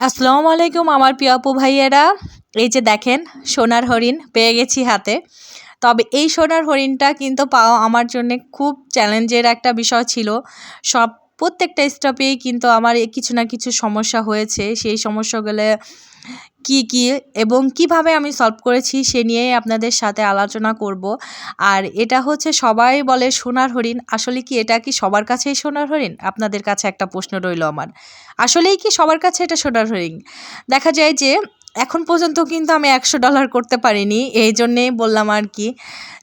আসসালামু আলাইকুম আমার প্রিয় আপু ভাইয়েরা। এই যে দেখেন, সোনার হরিণ পেয়ে গেছি হাতে। তবে এই সোনার হরিণটা কিন্তু পাওয়া আমার জন্য খুব চ্যালেঞ্জের একটা বিষয় ছিল। সব প্রত্যেকটা স্টপেই কিন্তু আমার কিছু না কিছু সমস্যা হয়েছে। সেই সমস্যাগুলো কি কি এবং কীভাবে আমি সলভ করেছি সে নিয়েই আপনাদের সাথে আলোচনা করব। আর এটা হচ্ছে সবাই বলে সোনার হরিণ। আসলে কি এটা কি সবার কাছেই সোনার হরিণ? আপনাদের কাছে একটা প্রশ্ন রইল আমার। আসলেই কি সবার কাছে এটা সোনার হরিণ? দেখা যায় যে এখন পর্যন্ত কিন্তু আমি একশো ডলার করতে পারিনি, এই জন্যেই বললাম আর কি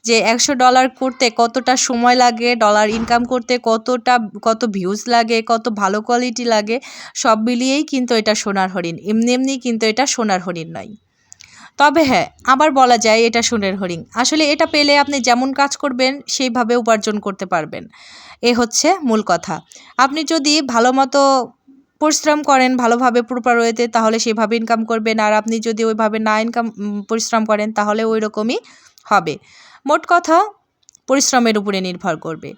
যে একশো ডলার করতে কতটা সময় লাগে ডলার ইনকাম করতে কতটা, কত ভিউজ লাগে, কত ভালো কোয়ালিটি লাগে, সব মিলিয়েই কিন্তু এটা সোনার হরিণ, এমনি এমনি কিন্তু এটা সোনার হরিণ নয়। তবে হ্যাঁ আবার বলা যায় এটা সোনার হরিণ, আসলে এটা পেলে আপনি যেমন কাজ করবেন, সেইভাবে উপার্জন করতে পারবেন, এ হচ্ছে মূল কথা। আপনি যদি ভালো মতো পরিশ্রম করেন ভালোভাবে প্রপার ওয়েতে তাহলে সেভাবে ইনকাম করবেন। আর আপনি যদি ওইভাবে না ইনকাম পরিশ্রম করেন, তাহলে ওই রকমই হবে। মোট কথা, পরিশ্রমের উপরে নির্ভর করবে।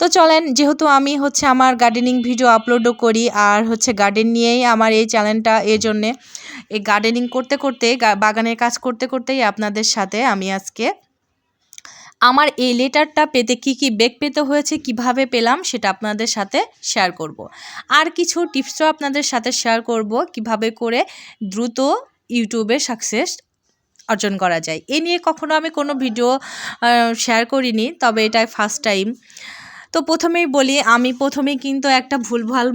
তো চলেন, যেহেতু আমি হচ্ছে আমার গার্ডেনিং ভিডিও আপলোডও করি, আর হচ্ছে গার্ডেন নিয়েই আমার এই চ্যানেলটা এই জন্যে এই গার্ডেনিং করতে করতে বাগানের কাজ করতে করতেই আপনাদের সাথে আমি আজকে আমার এই লেটারটা পেতে কি কি বেগ পেতে হয়েছে, কীভাবে পেলাম সেটা আপনাদের সাথে শেয়ার করব। আর কিছু টিপসও আপনাদের সাথে শেয়ার করব কীভাবে করে দ্রুত ইউটিউবে সাকসেস অর্জন করা যায় এ নিয়ে কখনো আমি কোনো ভিডিও শেয়ার করিনি, তবে এটাই ফার্স্ট টাইম তো প্রথমেই বলি, আমি প্রথমে কিন্তু একটা ভুলভাল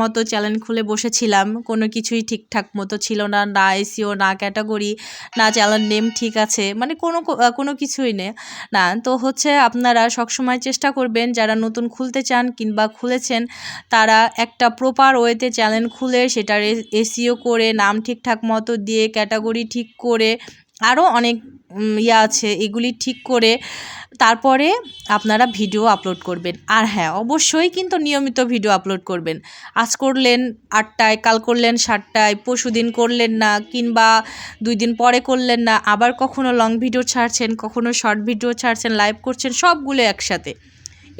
মতো চ্যানেল খুলে বসেছিলাম। কোনো কিছুই ঠিকঠাক মতো ছিল না না এসিও না ক্যাটাগরি না চ্যানেল নেম ঠিক আছে। মানে কোনো কোনো কিছুই নেই না। তো হচ্ছে আপনারা সবসময় চেষ্টা করবেন, যারা নতুন খুলতে চান কিংবা খুলেছেন, তারা একটা প্রপার ওয়েতে চ্যানেল খুলে সেটার এসিও করে, নাম ঠিকঠাক মতো দিয়ে ক্যাটাগরি ঠিক করে আরও অনেক ইয়ে আছে, এগুলি ঠিক করে তারপরে আপনারা ভিডিও আপলোড করবেন। আর হ্যাঁ অবশ্যই কিন্তু নিয়মিত ভিডিও আপলোড করবেন। আজ করলেন আটটায়, কাল করলেন সাতটায় পরশু দিন করলেন না, কিংবা দুই দিন পরে করলেন না, আবার কখনো লং ভিডিও ছাড়ছেন, কখনো শর্ট ভিডিও ছাড়ছেন লাইভ করছেন, সবগুলো একসাথে।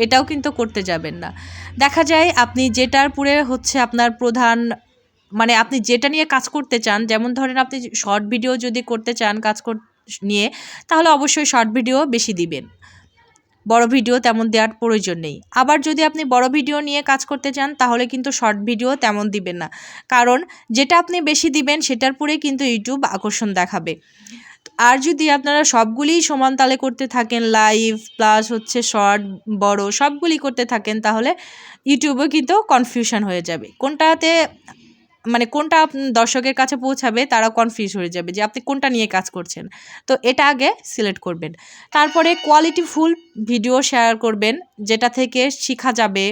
এটাও কিন্তু করতে যাবেন না। দেখা যায় আপনি যেটার পুরে হচ্ছে আপনার প্রধান মানে আপনি যেটা নিয়ে কাজ করতে চান, যেমন ধরেন আপনি শর্ট ভিডিও যদি করতে চান কাজ কর, নিয়ে, তাহলে অবশ্যই শর্ট ভিডিও বেশি দিবেন। বড় ভিডিও তেমন দেওয়ার প্রয়োজন নেই। আবার যদি আপনি বড় ভিডিও নিয়ে কাজ করতে চান, তাহলে কিন্তু শর্ট ভিডিও তেমন দিবেন না। কারণ যেটা আপনি বেশি দিবেন, সেটার পরে কিন্তু ইউটিউব আকর্ষণ দেখাবে। আর যদি আপনারা সবগুলিই সমান তালে করতে থাকেন লাইভ প্লাস হচ্ছে শর্ট বড়, সবগুলি করতে থাকেন, তাহলে ইউটিউবে কিন্তু কনফিউশন হয়ে যাবে। কোনটাতে মানে কোনটা দর্শকের কাছে পৌঁছাবে তারা কনফিউজ হয়ে যাবে যে আপনি কোনটা নিয়ে কাজ করছেন। তো এটা আগে সিলেক্ট করবেন। তারপরে কোয়ালিটিফুল ভিডিও শেয়ার করবেন, যেটা থেকে শেখা যাবে।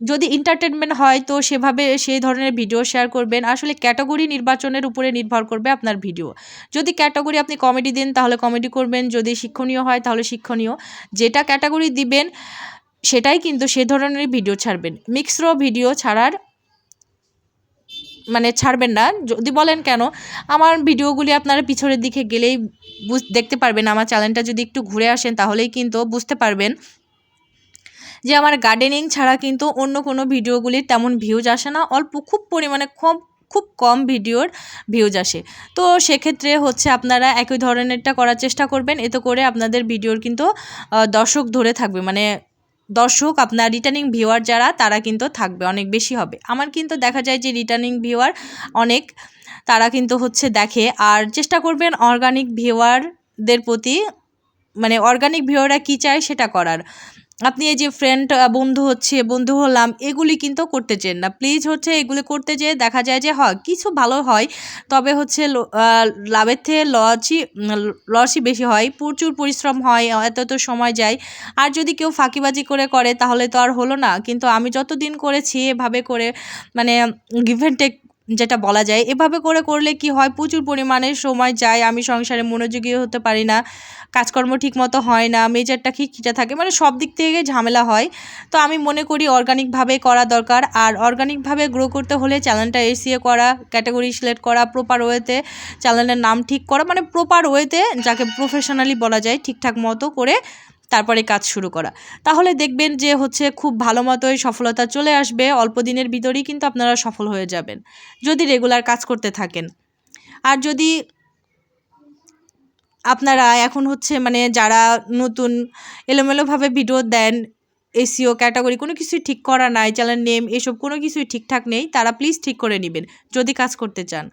যদি এন্টারটেনমেন্ট হয় তো সেভাবে সেই ধরনের ভিডিও শেয়ার করবেন। আসলে ক্যাটাগরি নির্বাচনের উপরে নির্ভর করবে আপনার ভিডিও যদি ক্যাটাগরি আপনি কমেডি দেন তাহলে কমেডি করবেন, যদি শিক্ষণীয় হয় তাহলে শিক্ষণীয়। যেটা ক্যাটাগরি দিবেন, সেটাই কিন্তু সে ধরনের ভিডিও ছাড়বেন। মিক্সরো ভিডিও ছাড়ার মানে ছাড়বেন না। যদি বলেন কেন, আমার ভিডিওগুলি আপনারা পিছনের দিকে গেলেই দেখতে পারবেন। আমার চ্যানেলটা যদি একটু ঘুরে আসেন তাহলেই কিন্তু বুঝতে পারবেন যে আমার গার্ডেনিং ছাড়া কিন্তু অন্য কোনো ভিডিওগুলির তেমন ভিউজ আসে না। অল্প খুব পরিমাণে খুব খুব কম ভিডিওর ভিউজ আসে। তো সেক্ষেত্রে হচ্ছে আপনারা একই ধরনেরটা করার চেষ্টা করবেন। এতে করে আপনাদের ভিডিওর কিন্তু দর্শক ধরে থাকবে। মানে দর্শক, আপনার রিটার্নিং ভিউয়ার যারা, তারা কিন্তু থাকবে, অনেক বেশি হবে। আমার কিন্তু দেখা যায় যে রিটার্নিং ভিউয়ার অনেক, তারা কিন্তু হচ্ছে দেখে। আর চেষ্টা করবেন অর্গানিক ভিউয়ারদের প্রতি মানে অর্গানিক ভিউয়াররা কী চায় সেটা করার। আপনি এই যে ফ্রেন্ড বন্ধু হচ্ছে, বন্ধু হলাম, এগুলি কিন্তু করতে চেন না। প্লিজ হচ্ছে এগুলি করতে যেয়ে দেখা যায় যে, হয়, কিছু ভালো হয়, তবে হচ্ছে লাভের থেকে লসই লসই বেশি হয়, প্রচুর পরিশ্রম হয়, এত এত সময় যায়। আর যদি কেউ ফাঁকিবাজি করে করে, তাহলে তো আর হলো না। কিন্তু আমি যতদিন করেছি, এভাবে করে মানে গিভ অ্যান্ড টেক যেটা বলা যায়। এভাবে করে করলে কি হয়? প্রচুর পরিমাণে সময় যায়, আমি সংসারে মনোযোগী হতে পারি না, কাজকর্ম ঠিক মতো হয় না মেজারটা খিটখিটে থাকে মানে সব দিক থেকে ঝামেলা হয়। তো আমি মনে করি অর্গানিকভাবে করা দরকার, আর অর্গানিকভাবে গ্রো করতে হলে চ্যানেলটা এসিএ করা ক্যাটাগরি সিলেক্ট করা প্রপার ওয়েতে চ্যানেলের নাম ঠিক করা মানে প্রপার ওয়েতে যাকে প্রফেশনালি বলা যায় ঠিকঠাক মতো করে তারপরে কাজ শুরু করা। তাহলে দেখবেন যে হচ্ছে খুব ভালো মতোই সফলতা চলে আসবে, অল্প দিনের ভিতরেই কিন্তু আপনারা সফল হয়ে যাবেন, যদি রেগুলার কাজ করতে থাকেন। আর যদি আপনারা এখন হচ্ছে মানে যারা নতুন এলোমেলোভাবে ভিডিও দেন এসিও ক্যাটাগরি কোনো কিছুই ঠিক করা নাই চ্যানেল নেম এসব কোনো কিছুই ঠিকঠাক নেই, তারা প্লিজ ঠিক করে নেবেন, যদি কাজ করতে চান।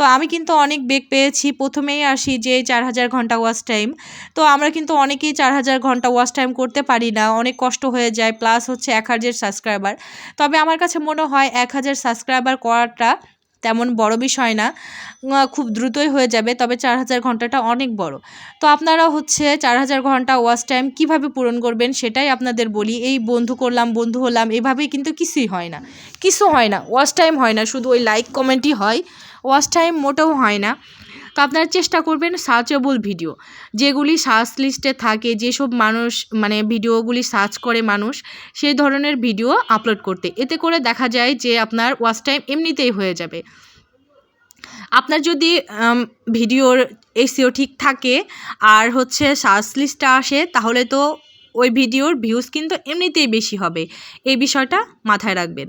তো আমি কিন্তু অনেক বেগ পেয়েছি। প্রথমেই আসি যে চার হাজার ঘণ্টা ওয়াচ টাইম তো আমরা কিন্তু অনেকেই চার হাজার ঘণ্টা ওয়াচ টাইম করতে পারি না। অনেক কষ্ট হয়ে যায় প্লাস হচ্ছে এক হাজার সাবস্ক্রাইবার তবে আমার কাছে মনে হয় এক হাজার সাবস্ক্রাইবার করাটা তেমন বড় বিষয় না। খুব দ্রুতই হয়ে যাবে, তবে চার হাজার ঘন্টাটা অনেক বড়। তো আপনারা হচ্ছে চার হাজার ঘণ্টা ওয়াচ টাইম কীভাবে পূরণ করবেন সেটাই আপনাদের বলি। এই বন্ধু করলাম, বন্ধু হলাম, এভাবেই কিন্তু কিছুই হয় না। কিছু হয় না ওয়াচ টাইম হয় না। শুধু ওই লাইক কমেন্টই হয়। ওয়াচ টাইম মোটেও হয় না। তো আপনারা চেষ্টা করবেন সার্চেবল ভিডিও, যেগুলি সার্চ লিস্টে থাকে, যেসব মানুষ মানে ভিডিওগুলি সার্চ করে মানুষ, সেই ধরনের ভিডিও আপলোড করতে। এতে করে দেখা যায় যে আপনার ওয়াচ টাইম এমনিতেই হয়ে যাবে। আপনার যদি ভিডিওর এসিও ঠিক থাকে আর হচ্ছে সার্চ লিস্টটা আসে, তাহলে তো ওই ভিডিওর ভিউজ কিন্তু এমনিতেই বেশি হবে। এই বিষয়টা মাথায় রাখবেন।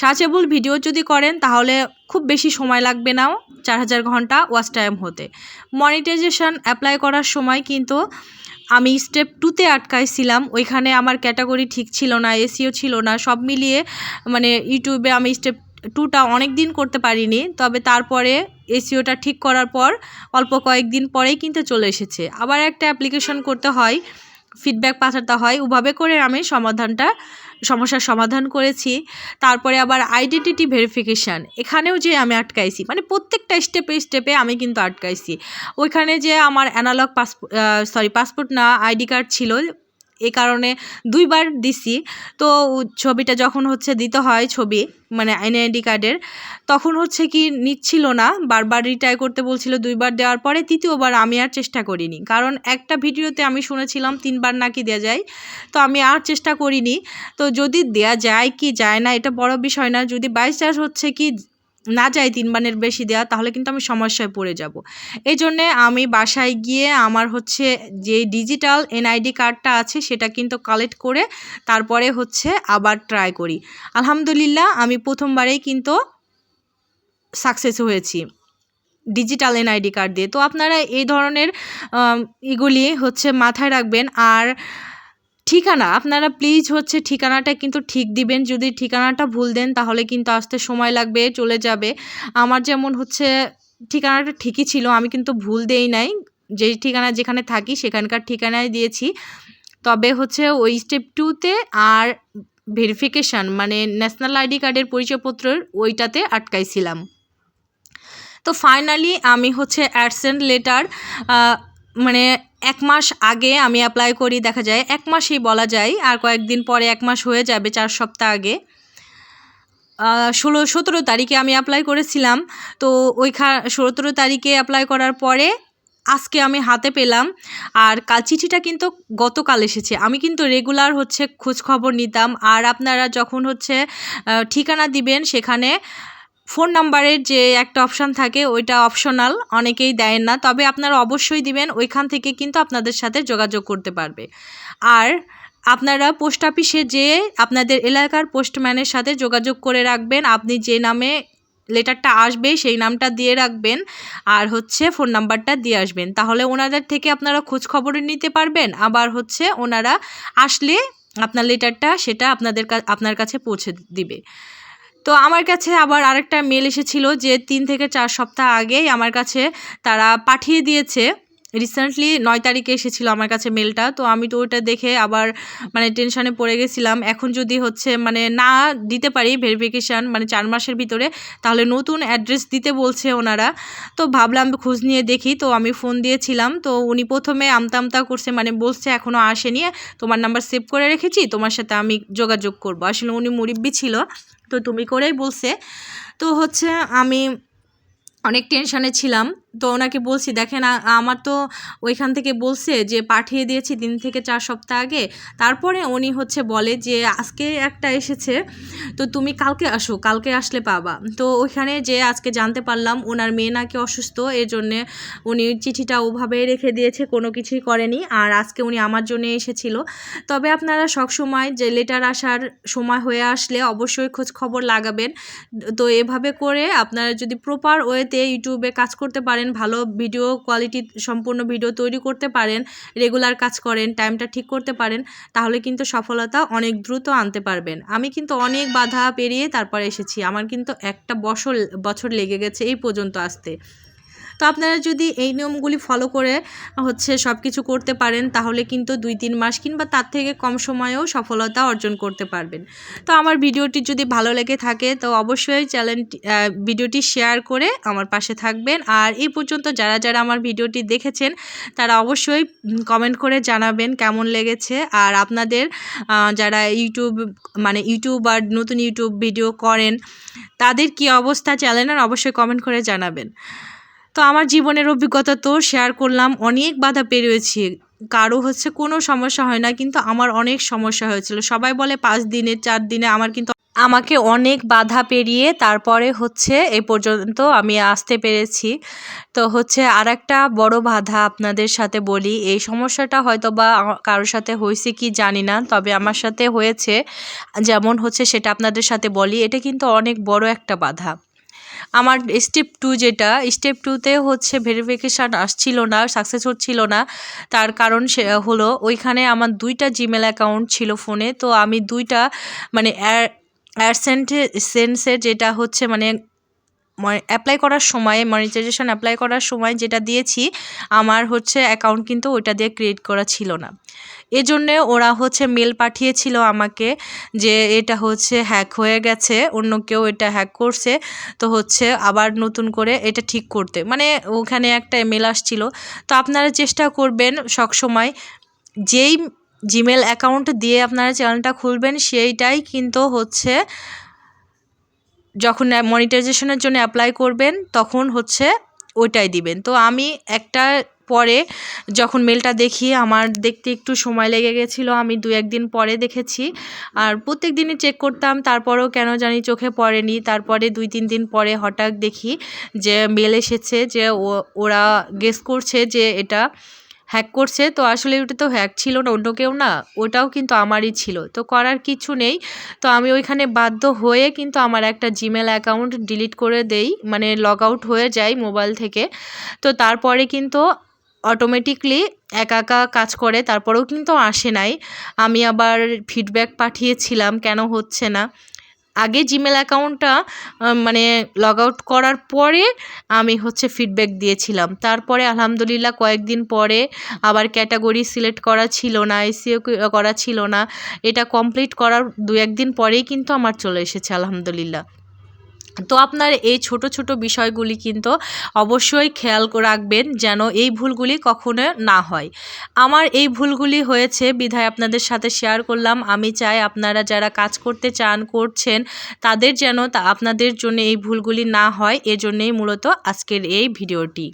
সার্চেবল ভিডিও যদি করেন, তাহলে খুব বেশি সময় লাগবে নাও, চার হাজার ঘণ্টা ওয়াচ টাইম হতে। মনিটাইজেশন অ্যাপ্লাই করার সময় কিন্তু আমি স্টেপ টুতে আটকাইছিলাম, ওইখানে আমার ক্যাটাগরি ঠিক ছিল না এসিও ছিল না, সব মিলিয়ে মানে ইউটিউবে আমি স্টেপ টুটা অনেক দিন করতে পারিনি, তবে তারপরে এসিওটা ঠিক করার পর অল্প কয়েকদিন পরেই কিন্তু চলে এসেছে। আবার একটা অ্যাপ্লিকেশন করতে হয়, ফিডব্যাক পাঠাতে হয়, ওভাবে করে আমি সমাধানটা সমস্যার সমাধান করেছি। তারপরে আবার আইডেন্টিটি ভেরিফিকেশান এখানেও যে আমি আটকাইছি মানে প্রত্যেকটা স্টেপে স্টেপে আমি কিন্তু আটকাইছি। ওইখানে যে আমার অ্যানালগ পাসপোর্ট সরি পাসপোর্ট না আইডি কার্ড ছিল এই কারণে দুইবার দিছি। তো ছবিটা যখন হচ্ছে দিতে হয় ছবি মানে এনআইডি কার্ডের, তখন হচ্ছে কি নিচ্ছিল না, বারবার রিট্রাই করতে বলছিল দুইবার, দেওয়ার পরে তৃতীয়বার আমি আর চেষ্টা করিনি। কারণ একটা ভিডিওতে আমি শুনেছিলাম তিনবার নাকি দেওয়া যায়, তো আমি আর চেষ্টা করিনি। তো যদি দেয়া যায় কি যায় না, এটা বড় বিষয় না। যদি বাই চান্স হচ্ছে কি না যায় তিনবারের বেশি দেওয়া তাহলে কিন্তু আমি সমস্যায় পড়ে যাব। এই জন্যে আমি বাসায় গিয়ে আমার হচ্ছে যে ডিজিটাল এনআইডি কার্ডটা আছে, সেটা কিন্তু কালেক্ট করে তারপরে হচ্ছে আবার ট্রাই করি। আলহামদুলিল্লাহ, আমি প্রথমবারেই কিন্তু সাকসেস হয়েছি ডিজিটাল এনআইডি কার্ড দিয়ে। তো আপনারা এই ধরনের এগুলি হচ্ছে মাথায় রাখবেন। আর ঠিকানা, আপনারা প্লিজ হচ্ছে ঠিকানাটা কিন্তু ঠিক দিবেন। যদি ঠিকানাটা ভুল দেন, তাহলে কিন্তু আসতে সময় লাগবে, চলে যাবে। আমার যেমন হচ্ছে, ঠিকানাটা ঠিকই ছিল, আমি কিন্তু ভুল দেই নাই। যে ঠিকানা যেখানে থাকি, সেখানকার ঠিকানায় দিয়েছি। তবে হচ্ছে ওই স্টেপ টুতে আর ভেরিফিকেশান মানে ন্যাশনাল আইডি কার্ডের পরিচয়পত্রের ওইটাতে আটকাইছিলাম। তো ফাইনালি আমি হচ্ছে অ্যাডসেন্ট লেটার মানে এক মাস আগে আমি অ্যাপ্লাই করি, দেখা যায় এক মাসই বলা যায়, আর কয়েকদিন পরে এক মাস হয়ে যাবে চার সপ্তাহ আগে। ষোলো, সতেরো তারিখে আমি অ্যাপ্লাই করেছিলাম। তো ওইখা, সতেরো তারিখে অ্যাপ্লাই করার পরে আজকে আমি হাতে পেলাম। আর কাল চিঠিটা কিন্তু গতকাল এসেছে। আমি কিন্তু রেগুলার হচ্ছে খোঁজ খবর নিতাম। আর আপনারা যখন হচ্ছে ঠিকানা দিবেন সেখানে ফোন নাম্বারের যে একটা অপশান থাকে, ওইটা অপশনাল, অনেকেই দেয় না। তবে আপনারা অবশ্যই দিবেন, ওইখান থেকে কিন্তু আপনাদের সাথে যোগাযোগ করতে পারবে। আর আপনারা পোস্ট অফিসে যেয়ে আপনাদের এলাকার পোস্টম্যানের সাথে যোগাযোগ করে রাখবেন, আপনি যে নামে লেটারটা আসবে, সেই নামটা দিয়ে রাখবেন আর হচ্ছে ফোন নাম্বারটা দিয়ে আসবেন। তাহলে ওনাদের থেকে আপনারা খোঁজ খবর নিতে পারবেন, আবার হচ্ছে ওনারা আসলে আপনার লেটারটা সেটা আপনাদের আপনার কাছে পৌঁছে দিবে। তো আমার কাছে আবার আরেকটা মেল এসেছিল যে তিন থেকে চার সপ্তাহ আগেই আমার কাছে তারা পাঠিয়ে দিয়েছে। রিসেন্টলি নয় তারিখে এসেছিল আমার কাছে মেলটা তো আমি তো ওইটা দেখে আবার মানে টেনশনে পড়ে গেছিলাম। এখন যদি হচ্ছে মানে না দিতে পারি ভেরিফিকেশান মানে চার মাসের ভিতরে, তাহলে নতুন অ্যাড্রেস দিতে বলছে ওনারা। তো ভাবলাম খোঁজ নিয়ে দেখি। তো আমি ফোন দিয়েছিলাম। তো উনি প্রথমে আমতা আমতা করছে মানে বলছে এখনও আসেনি। তোমার নাম্বার সেভ করে রেখেছি, তোমার সাথে আমি যোগাযোগ করব। আসলে উনি মুরিব্বি ছিল। তো তুমি করেই বলছে। তো হচ্ছে আমি অনেক টেনশানে ছিলাম। তো ওনাকে বলছি, দেখেন আমার তো ওইখান থেকে বলছে যে, পাঠিয়ে দিয়েছি তিন থেকে চার সপ্তাহ আগে। তারপরে উনি হচ্ছে বলে যে, আজকে একটা এসেছে, তো তুমি কালকে আসো, কালকে আসলে পাবা। তো ওইখানে যে, আজকে জানতে পারলাম ওনার মেয়ে নাকি অসুস্থ, এর জন্যে উনি চিঠিটা ওভাবে রেখে দিয়েছে, কোনো কিছুই করেনি, আর আজকে উনি আমার জন্য এসেছিল। তবে আপনারা সব সময় যে লেটার আসার সময় হয়ে আসলে অবশ্যই খোঁজ খবর লাগাবেন। তো এভাবে করে আপনারা যদি প্রপার ওয়েতে ইউটিউবে কাজ করতে পারেন, ভালো ভিডিও কোয়ালিটি সম্পূর্ণ ভিডিও তৈরি করতে পারেন, রেগুলার কাজ করেন, টাইমটা ঠিক করতে পারেন, তাহলে কিন্তু সফলতা অনেক দ্রুত আনতে পারবেন। আমি কিন্তু অনেক বাধা পেরিয়ে তারপরে এসেছি। আমার কিন্তু একটা বছর বছর লেগে গেছে এই পর্যন্ত আসতে। তো আপনারা যদি এই নিয়মগুলি ফলো করে, হচ্ছে সব কিছু করতে পারেন, তাহলে কিন্তু দুই তিন মাস কিংবা তার থেকে কম সময়েও সফলতা অর্জন করতে পারবেন। তো আমার ভিডিওটি যদি ভালো লেগে থাকে, তো অবশ্যই চ্যানেলটি ভিডিওটি শেয়ার করে আমার পাশে থাকবেন। আর এই পর্যন্ত যারা যারা আমার ভিডিওটি দেখেছেন, তারা অবশ্যই কমেন্ট করে জানাবেন কেমন লেগেছে। আর আপনাদের যারা ইউটিউব মানে ইউটিউব আর নতুন ইউটিউব ভিডিও করেন, তাদের কি অবস্থা? চ্যানেলের অবশ্যই কমেন্ট করে জানাবেন। তো আমার জীবনের অভিজ্ঞতা তো শেয়ার করলাম, অনেক বাধা পেরিয়েছি। কারও হচ্ছে কোনো সমস্যা হয় না, কিন্তু আমার অনেক সমস্যা হয়েছিল। সবাই বলে পাঁচ দিনে, চার দিনে আমার কিন্তু আমাকে অনেক বাধা পেরিয়ে তারপরে হচ্ছে এই পর্যন্ত আমি আসতে পেরেছি। তো হচ্ছে আর একটা বড় বাধা আপনাদের সাথে বলি, এই সমস্যাটা হয়তো বা কারোর সাথে হয়েছে কি জানি না, তবে আমার সাথে হয়েছে। যেমন হচ্ছে সেটা আপনাদের সাথে বলি, এটা কিন্তু অনেক বড় একটা বাধা। আমার স্টেপ টু যেটা স্টেপ টুতে হচ্ছে ভেরিফিকেশান আসছিল না সাকসেস হচ্ছিল না। তার কারণ সে, হলো ওইখানে আমার দুইটা জিমেল অ্যাকাউন্ট ছিল ফোনে তো আমি দুইটা মানে অ্যাডসেন্টে সেন্সের যেটা হচ্ছে মানে অ্যাপ্লাই করার সময় মনিটাইজেশন অ্যাপ্লাই করার সময় যেটা দিয়েছি, আমার হচ্ছে অ্যাকাউন্ট কিন্তু ওইটা দিয়ে ক্রিয়েট করা ছিল না। এজন্যে ওরা হচ্ছে মেল পাঠিয়েছিল আমাকে যে এটা হচ্ছে হ্যাক হয়ে গেছে, অন্য কেউ এটা হ্যাক করছে, তো হচ্ছে আবার নতুন করে এটা ঠিক করতে। মানে ওখানে একটা মেল আসছিল। তো আপনারা চেষ্টা করবেন সবসময় যেই জিমেল অ্যাকাউন্ট দিয়ে আপনারা চ্যানেলটা খুলবেন, সেইটাই কিন্তু হচ্ছে যখন মনিটাইজেশনের জন্য অ্যাপ্লাই করবেন, তখন হচ্ছে ওইটাই দিবেন। তো আমি একটা পরে যখন মেলটা দেখি, আমার দেখতে একটু সময় লেগে গেছিল, আমি দু একদিন পরে দেখেছি। আর প্রত্যেক দিনই চেক করতাম, তারপরেও কেন জানি চোখে পড়েনি। তারপরে দুই তিন দিন পরে হঠাৎ দেখি যে মেল এসেছে যে ওরা গেস করছে যে এটা হ্যাক করছে, তো আসলে ওটা তো হ্যাক ছিল না, অন্য কেউ না, ওটাও কিন্তু আমারই ছিল। তো করার কিছু নেই, তো আমি ওইখানে বাধ্য হয়ে কিন্তু আমার একটা জিমেল অ্যাকাউন্ট ডিলিট করে দেই মানে লগ আউট হয়ে যাই মোবাইল থেকে। তো তারপরে কিন্তু অটোমেটিকলি একা একা কাজ করে, তারপরেও কিন্তু আসে নাই। আমি আবার ফিডব্যাক পাঠিয়েছিলাম, কেন হচ্ছে না? আগে জিমেল অ্যাকাউন্টটা মানে লগ আউট করার পরে আমি হচ্ছে ফিডব্যাক দিয়েছিলাম। তারপরে আলহামদুলিল্লাহ কয়েকদিন পরে আবার ক্যাটাগরি সিলেক্ট করা ছিল না এসিও করা ছিল না। এটা কমপ্লিট করার দু একদিন পরেই কিন্তু আমার চলে এসেছে, আলহামদুলিল্লাহ। তো আপনার এই ছোট ছোট বিষয়গুলি কিন্তু অবশ্যই খেয়াল রাখবেন যেন এই ভুলগুলি কখনো না হয়। আমার এই ভুলগুলি হয়েছে, বিধায় আপনাদের সাথে শেয়ার করলাম। আমি চাই আপনারা যারা কাজ করতে চান, করছেন, তাদের যেন তা আপনাদের জন্য এই ভুলগুলি না হয়। এজন্যই মূলত আজকের এই ভিডিওটি।